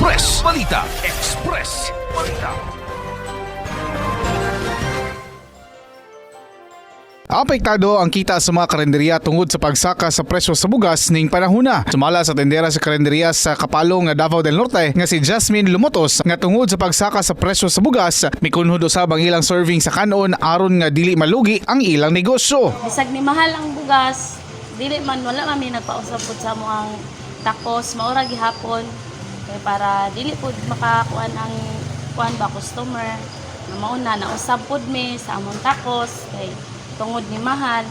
Express Balita. Express Balita. Apektado ang kita sa mga karinderya tungod sa pagsaka sa presyo sa bugas ning panahuna. Sumala sa tendera sa karinderya sa Kapalong nga Davao del Norte nga si Jasmine Lumotos nga tungod sa pagsaka sa presyo sa bugas, mikunhod usab ang ilang serving sa kanon aron nga dili malugi ang ilang negosyo. Bisag ni mahal ang bugas, dili man wala kami nagpausap pud sa among takos, maura gihapon kay para dili pud makakuan ang kuan ba customer na mauna na usab pud mi sa among takos kay tungod ni mahal.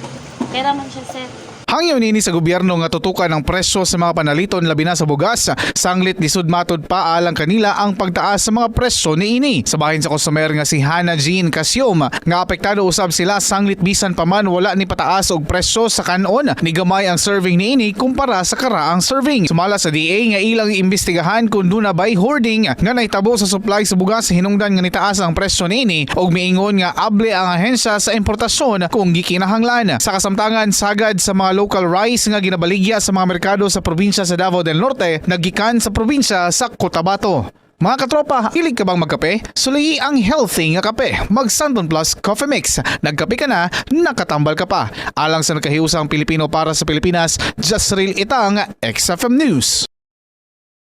Kaya man siya sir. Hangyo nini sa gobyerno nga tutukan ang presyo sa mga panaliton labi na sa bugas. Sanglit lisod matod pa alang kanila ang pagtaas sa mga presyo ni ini. Sa bahin sa customer nga si Hannah Jean Casyom nga apektado usab sila sanglit bisan pa man wala ni pataas og presyo sa kanon ni gamay ang serving ni ini kumpara sa karaang serving. Sumala sa DA nga ilang iimbestigahan kung duna bay hoarding nga nahitabo sa supply sa bugas hinungdan nga nitaas ang presyo ni ini og miingon nga able ang ahensya sa importasyon kung gikinahanglan. Sa kasamtangan sagad sa mga local rice nga ginabaligya sa mga merkado sa probinsya sa Davao del Norte nagikan sa probinsya sa Cotabato. Mga katropa, hilig ka bang magkape? Sulayi ang healthy nga kape. Mag Santon Plus Coffee Mix. Nagkape ka na, nakatambal ka pa. Alang sa nakahiusang Pilipino para sa Pilipinas, Just Real Itang, XFM News.